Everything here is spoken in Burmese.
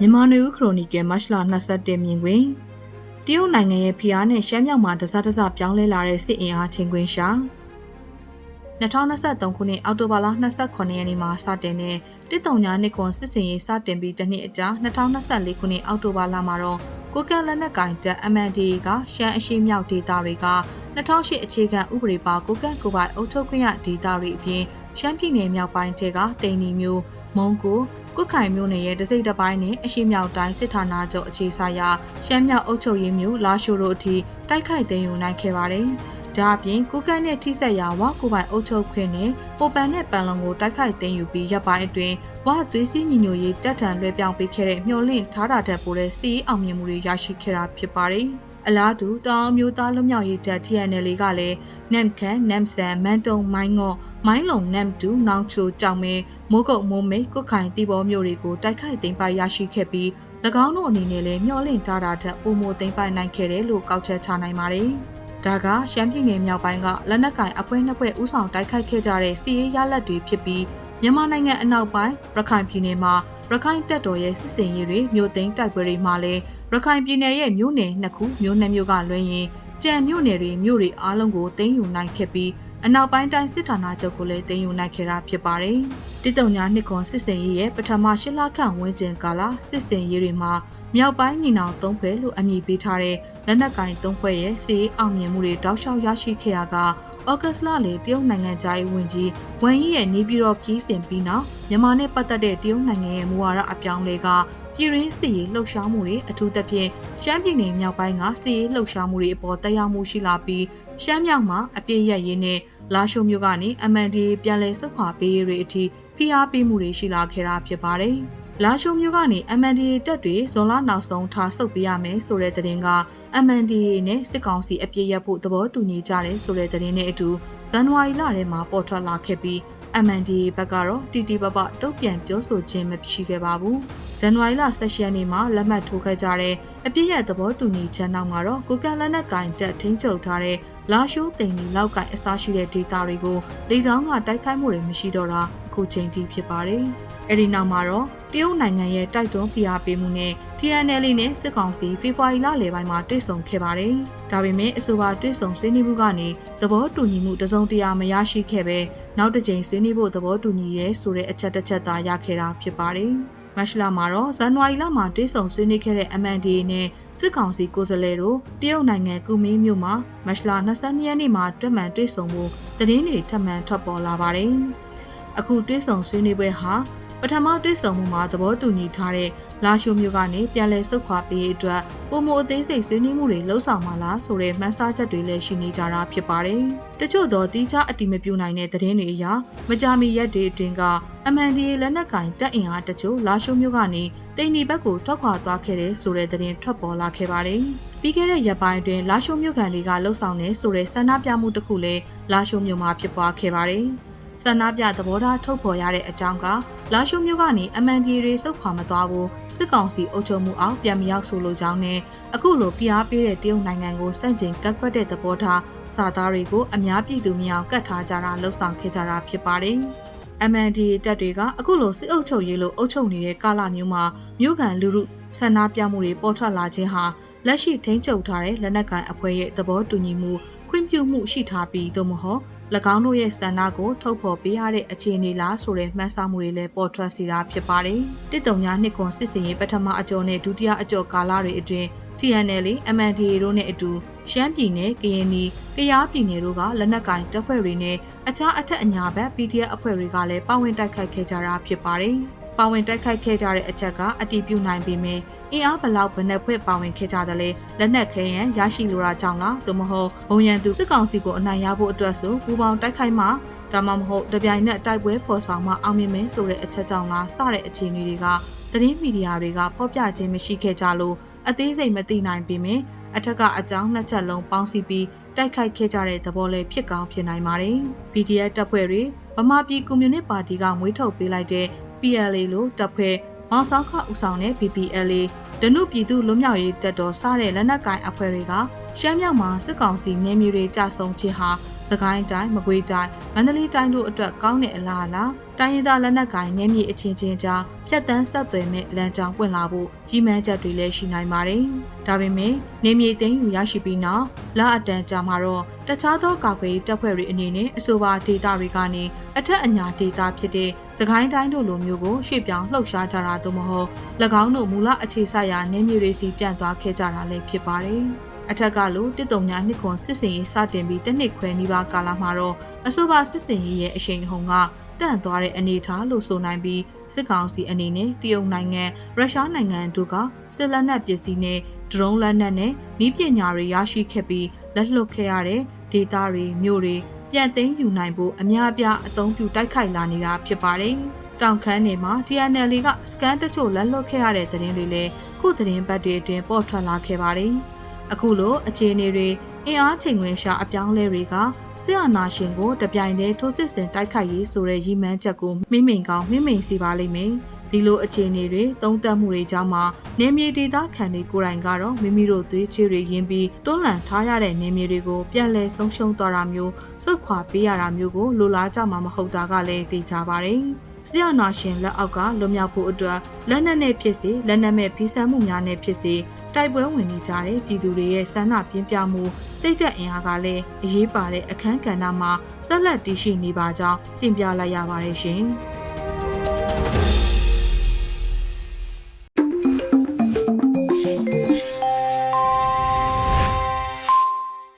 မြန်မာနွေဦးခရိုနီကယ်မတ်လ21မြင်တွင်တရုတ်နိုင်ငံရဲ့ဖိအားနဲ့ရှမ်းမြောက်မှာတစားတစားပြောင်းလဲလာတဲ့စစ်အင်အားချင်းခွင်ရှာ2023ခုနှစ်အောက်တိုဘာလ29ရက်နေ့မှာစတင်တဲ့တစ်တုံညာနှစ်ကွန်စစ်စင်ရေးစတင်ပြီးတစ်နှစ်အကြာ2024ခုနှစ်အောက်တိုဘာလမှာတော့ကိုကက်လက်နက်ကင်တပ် MNDA ကရှမ်းအရှိမြောက်ဒေသတွေက2008အခြေခံဥပဒေပါကိုကက်ကိုပိုင်အုပ်ချုပ်ခွင့်ရဒေသတွေအပြင်ရှမ်းပြည်နယ်မြောက်ပိုင်းထဲကတိန်နီမျိုးမုံကို ကုတ်ခိုင်မြို့နယ်ရဲ့တစိမ့်တစ်ပိုင်းနဲ့အရှိမြောက်တိုင်းစစ်ဌာနချုပ်အခြေဆိုင်ရာရှမ်းမြောက်အုပ်ချုပ်ရေးမျိုးလာရှိုတို့အထိတိုက်ခိုက်သိမ်းယူနိုင်ခဲ့ပါတယ်။ဒါအပြင်ကုကတ်နဲ့ထိဆက်ရာဝကိုပိုင်အုပ်ချုပ်ခွင့်နဲ့ပိုပန်နဲ့ပန်လုံကိုတိုက်ခိုက်သိမ်းယူပြီးရပ်ပိုင်းအတွင်းဝသွေးစည်းညီညွတ်ရေးတပ်ထန်လွှဲပြောင်းပေးခဲ့တဲ့မျှော်လင့်ထားတာတက်ပိုတဲ့စီးအောင်မြင်မှုတွေရရှိခဲ့တာဖြစ်ပါတယ်။အလားတူတောင်မျိုးသားလွတ်မြောက်ရေးတပ် TNL ကလည်းနမ်ခန်နမ်ဆန်မန်တုံမိုင်းငေါ့မိုင်းလုံနမ်တူနောင်ချိုကြောင်မဲ မိုးကုတ်မိုးမိတ်ကုတ်ခိုင်တီဘောမျိုးတွေကိုတိုက်ခိုက်သိမ်းပိုက်ရရှိခဲ့ပြီး၎င်းတို့အနေနဲ့လည်းမျှော်လင့်ထားတာထက်ပိုမိုသိမ်းပိုက်နိုင်ခဲ့တယ်လို့ကောက်ချက်ချနိုင်ပါတယ်။ဒါကရှမ်းပြည်နယ်မြောက်ပိုင်းကလက်နက်ကင်အဖွဲ့နှစ်ဖွဲ့ဦးဆောင်တိုက်ခိုက်ခဲ့ကြတဲ့စီးရေးရလက်တွေဖြစ်ပြီးမြန်မာနိုင်ငံအနောက်ပိုင်းရခိုင်ပြည်နယ်မှာရခိုင်တပ်တော်ရဲ့စစ်စင်ရေးတွေမြို့သိမ်းတိုက်ပွဲတွေမှာလည်းရခိုင်ပြည်နယ်ရဲ့မြို့နယ်နှစ်ခုမြို့နှစ်မြို့ကလွှဲရင်ကြံမြို့နယ်တွေမြို့တွေအားလုံးကိုသိမ်းယူနိုင်ခဲ့ပြီး အနောက်ပိုင်းတိုင်းစစ်ဌာနချုပ်ကိုလည်းသိမ်းယူနိုင်ခဲ့တာဖြစ်ပါတယ်။တိတုံညာနှစ်ကွန်စစ်စင်ရေးရဲ့ပထမရှစ်လခန့်ဝန်းကျင်ကာလစစ်စင်ရေးတွေမှာမြောက်ပိုင်းညီနောင်သုံးဖွဲ့လို့အမည်ပေးထားတဲ့လက်နက်ကင်သုံးဖွဲ့ရဲ့စီးအောင်မြင်မှုတွေတောက်လျှောက်ရရှိခဲ့ရကဩဂတ်စ်လလေတရုတ်နိုင်ငံသားရေးဝန်ကြီးဝမ်ယီရဲ့နေပြည်တော်ပြည်စင်ပြီးနောက်မြန်မာနဲ့ပတ်သက်တဲ့တရုတ်နိုင်ငံရဲ့မူဝါဒအပြောင်းလဲက ပြည်ရင်းစီရေးလှုပ်ရှားမှုတွေအထူးသဖြင့်ရှမ်းပြည်နယ်မြောက်ပိုင်းကစီရေးလှုပ်ရှားမှုတွေအပေါ်တက်ရောက်မှုရှိလာပြီးရှမ်းမြောက်မှာအပြည့်ရရေးနဲ့လာရှိုးမျိုးကနေ MND ပြန်လည်ဆုတ်ခွာပေးရေးတွေအထိဖိအားပေးမှုတွေရှိလာခဲ့တာဖြစ်ပါတယ်။လာရှိုးမျိုးကနေ MND တက်တွေဇွန်လနောက်ဆုံးထားဆုတ်ပေးရမယ်ဆိုတဲ့သတင်းက MND နဲ့စစ်ကောင်စီအပြည့်ရဖို့သဘောတူညီကြတယ်ဆိုတဲ့သတင်းနဲ့အတူဇန်နဝါရီလထဲမှာပေါ်ထွက်လာခဲ့ပြီး MNDA ဘက်ကတော့တီတီပပတုတ်ပြန်ပြောဆိုခြင်းမရှိခဲ့ပါဘူး။ဇန်နဝါရီလ16ရက်နေ့မှာလက်မှတ်ထိုးခဲ့ကြတဲ့အပြည့်ရဲ့သဘောတူညီချက်နောက်မှာတော့ကိုကန်လက်နက်ကင်တက်ထိန်းချုပ်ထားတဲ့လာရှိုးသိန်ဒီလောက်ကင်အစားရှိတဲ့ဒေတာတွေကိုလေကြောင်းကတိုက်ခိုက်မှုတွေမရှိတော့တာအခုချိန်ထိဖြစ်ပါတယ်။အဲဒီနောက်မှာတော့တရုတ်နိုင်ငံရဲ့တိုက်တွန်းပြအားပေးမှုနဲ့ TNL နဲ့စစ်ကောင်စီဖေဖော်ဝါရီလလယ်ပိုင်းမှာတွေ့ဆုံခဲ့ပါတယ်။ဒါပေမဲ့အဆိုပါတွေ့ဆုံဆွေးနွေးမှုကနေသဘောတူညီမှုတစုံတရာမရရှိခဲ့ပဲ နောက်တစ်ကြိမ်ဆွေးနွေးဖို့သဘောတူညီရဲဆိုတဲ့အချက်တစ်ချက်သာရခဲ့တာဖြစ်ပါတယ်။မတ်လမှာတော့ဇန်နဝါရီလမှာတွေ့ဆုံဆွေးနွေးခဲ့တဲ့ MNDA နဲ့စစ်ကောင်စီကိုယ်စားလှယ်တို့တရုတ်နိုင်ငံကူမင်းမြို့မှာမတ်လ22ရက်နေ့မှာတွေ့မှန်တွေ့ဆုံမှုသတင်းတွေထပ်မံထွက်ပေါ်လာပါတယ်။အခုတွေ့ဆုံဆွေးနွေးပွဲဟာ ပထမတွေ့ဆုံမှုမှာသဘောတူညီထားတဲ့လာရှိုမျိုးကနေပြန်လည်ဆုတ်ခွာပေးအတွက်ပုံမအသေးစိတ်ဆွေးနွေးမှုတွေလှုပ်ဆောင်မှလားဆိုတဲ့မှတ်စားချက်တွေလည်းရှိနေကြတာဖြစ်ပါတယ်။တချို့သောတီးခြားအတိမပြူနိုင်တဲ့သတင်းတွေအရမကြာမီရက်တွေအတွင်းက MNDA လက်နက်ကင်တပ်အင်အားတချို့လာရှိုမျိုးကနေတိန်နီဘက်ကိုထွက်ခွာသွားခဲ့တဲ့ဆိုတဲ့သတင်းထွက်ပေါ်လာခဲ့ပါတယ်။ပြီးခဲ့တဲ့ရက်ပိုင်းအတွင်းလာရှိုမြို့ခံတွေကလှုပ်ဆောင်နေဆိုတဲ့ဆန္ဒပြမှုတစ်ခုလည်းလာရှိုမြို့မှာဖြစ်ပွားခဲ့ပါတယ်။ဆန္ဒပြသဘောထားထုတ်ဖော်ရတဲ့အကြောင်းက လာရှုမျိုးကနေ MND တွေစုတ်ခွာမသွားဘူးစစ်ကောင်စီအုပ်ချုပ်မှုအောက်ပြန်မရောက်ဆိုလိုကြောင်းနဲ့အခုလိုဖိအားပေးတဲ့တရုတ်နိုင်ငံကိုစန့်ကျင်ကန့်ကွက်တဲ့သဘောထားစာသားတွေကိုအများပြည်သူများကတ်ထားကြတာလှုံ့ဆော်ခဲ့ကြတာဖြစ်ပါတယ်။ MND တပ်တွေကအခုလိုစစ်အုပ်ချုပ်ရေးလို့အုပ်ချုပ်နေတဲ့ကာလမျိုးမှာမြို့ခံလူထုဆန္ဒပြမှုတွေပေါ်ထွက်လာခြင်းဟာလက်ရှိထိန်းချုပ်ထားတဲ့လက်နက်ကိုင်အဖွဲ့ရဲ့သဘောတူညီမှုခွင့်ပြုမှုရှိထားပြီးသို့မဟုတ်၎ င်းတို့ရဲ့ဆန္ဒကိုထုတ်ဖော်ပေးရတဲ့အခြေအနေလားဆိုတဲ့မှန်းဆမှုတွေလည်းပေါ်ထွက်စေတာဖြစ်ပါတယ်။တစ်တုံညာနှစ်ကွန်စစ်စင်ရေးပထမအကြောနဲ့ဒုတိယအကြောကာလတွေအတွင်း TNL, MNDA တို့နဲ့အတူရှမ်းပြည်နယ်၊ကရင်ပြည်၊ကယားပြည်နယ်တို့ကလက်နက်ကင်တပ်ဖွဲ့တွေနဲ့အခြားအထက်အညာဘက် PDF အဖွဲ့တွေကလည်းပါဝင်တိုက်ခိုက်ခဲ့ကြတာဖြစ်ပါတယ်။ပါဝင်တိုက်ခိုက်ခဲ့ကြတဲ့အချက်ကအတည်ပြုနိုင်ပေမဲ့ အင်အားဘလောက်ဘယ်နှဖွဲ့ပါဝင်ခဲ့ကြတယ်လဲလက်နက်ခဲယံရရှိလိုတာကြောင့်လားသို့မဟုတ်ဘုံရန်သူစစ်ကောင်စီကိုအနိုင်ရဖို့အတွက်ဆိုပူပေါင်းတိုက်ခိုက်မှဒါမှမဟုတ်တပြိုင်နက်တိုက်ပွဲဖော်ဆောင်မှအောင်မြင်မယ်ဆိုတဲ့အချက်ကြောင့်လားစတဲ့အခြေအနေတွေကသတင်းမီဒီယာတွေကဖော်ပြခြင်းမရှိခဲ့ကြလို့အသေးစိတ်မသိနိုင်ပေမဲ့အထက်ကအကြောင်းနှစ်ချက်လုံးပေါင်းစည်းပြီးတိုက်ခိုက်ခဲ့ကြတဲ့သဘောလေးဖြစ်ကောင်းဖြစ်နိုင်ပါတယ်။ PDF တပ်ဖွဲ့တွေဗမာပြည်ကွန်မြူနစ်ပါတီကမွေးထုတ်ပေးလိုက်တဲ့ PLA လို့တပ်ဖွဲ့မောင်ဆောင်ခဦးဆောင်တဲ့ PPLA ဒနုပြည်သူလွတ်မြောက်ရေးတပ်တော်စတဲ့လက်နက်ကိုင်အဖွဲ့တွေကရှမ်းမြောက်မှာစစ်ကောင်စီနေမျိုးတွေကြဆုံခြင်းဟာ စကိုင်းတိုင်းမကွေးတိုင်းမန္တလေးတိုင်းတို့အတွက်ကောင်းတဲ့အလားအလာတိုင်းရင်းသားလက်နက်ကိုင်နယ်မြေအချင်းချင်းကြားဖြတ်တန်းဆက်သွယ်မဲ့လမ်းကြောင်းပွင့်လာဖို့ရည်မှန်းချက်တွေလည်းရှိနိုင်ပါတယ်။ဒါပေမဲ့နေမြေသိမ်းယူရရှိပြီးနောက်လအတန်ကြာမှာတော့တခြားသောကာကွယ်ရေးတပ်ဖွဲ့တွေအနေနဲ့အဆိုပါဒေတာတွေကနေအထက်အညာဒေတာဖြစ်တဲ့စကိုင်းတိုင်းတို့လိုမျိုးကိုရှေ့ပြောင်းလှုပ်ရှားကြတာသို့မဟုတ်၎င်းတို့မူလအခြေစိုက်ရာနေမြေတွေစီပြန့်သွားခဲ့ကြတာလည်းဖြစ်ပါတယ်။ အထက်ကလိုတစ်တုံများနှစ်ခွန်စစ်စင်ရေးစတင်ပြီးတစ်နှစ်ခွဲနီးပါးကာလမှာတော့အဆိုပါစစ်စင်ရေးရဲ့အရှိန်အဟုန်ကတန့်သွားတဲ့အနေအထားလို့ဆိုနိုင်ပြီးစစ်ကောင်စီအနေနဲ့တရုတ်နိုင်ငံရုရှားနိုင်ငံတို့ကစစ်လက်နက်ပစ္စည်းနဲ့ဒရုန်းလက်နက်နဲ့ဤပညာတွေရရှိခဲ့ပြီးလက်လွတ်ခဲ့ရတဲ့ဒေသတွေမြို့တွေပြန်သိမ်းယူနိုင်ဖို့အများအပြားအသုံးပြုတိုက်ခိုက်လာနေတာဖြစ်ပါတယ်။တောင်ခမ်းနေမှာ TNL ကစကန်တချို့လက်လွတ်ခဲ့ရတဲ့သတင်းတွေလည်းခုသတင်းပတ်တွေအတွင်းပေါ်ထွက်လာခဲ့ပါတယ်။ အခုလိုအခြေအနေတွေအင်အားချိန်ခွင်ရှာအပြောင်းလဲတွေကစစ်အာဏာရှင်ကိုတပြိုင်တည်းထိုးစစ်ဆင်တိုက်ခိုက်ရေးဆိုတဲ့ရည်မှန်းချက်ကိုမိမိန်ကောင်းမိမိန်စီပါလိမ့်မယ်။ဒီလိုအခြေအနေတွေသုံးသပ်မှုတွေကြောင့်မှနေမြေဒေသခံတွေကိုယ်တိုင်ကတော့မိမိတို့သွေးချေတွေရင်းပြီးတွန်းလှန်ထားရတဲ့နေမြေတွေကိုပြန်လည်ဆုံးရှုံးသွားတာမျိုးစုတ်ခွာပေးရတာမျိုးကိုလိုလားကြမှာမဟုတ်တာကလည်းသိကြပါတယ်။ဆီယနာရှင်လက်အောက်ကလွတ်မြောက်ဖို့အတွက်လက်နက်နဲ့ဖြစ်စေလက်နက်မဲ့ဖီးဆန်းမှုများနဲ့ဖြစ်စေ တိုက်ပွဲဝင်နေကြတဲ့ပြည်သူတွေရဲ့ဆန္ဒပြင်းပြမှုစိတ်သက်အင်အားကလည်းအရေးပါတဲ့အခန်းကဏ္ဍမှာဆက်လက်တည်ရှိနေပါကြောင်းတင်ပြလိုက်ရပါတယ်ရှင်။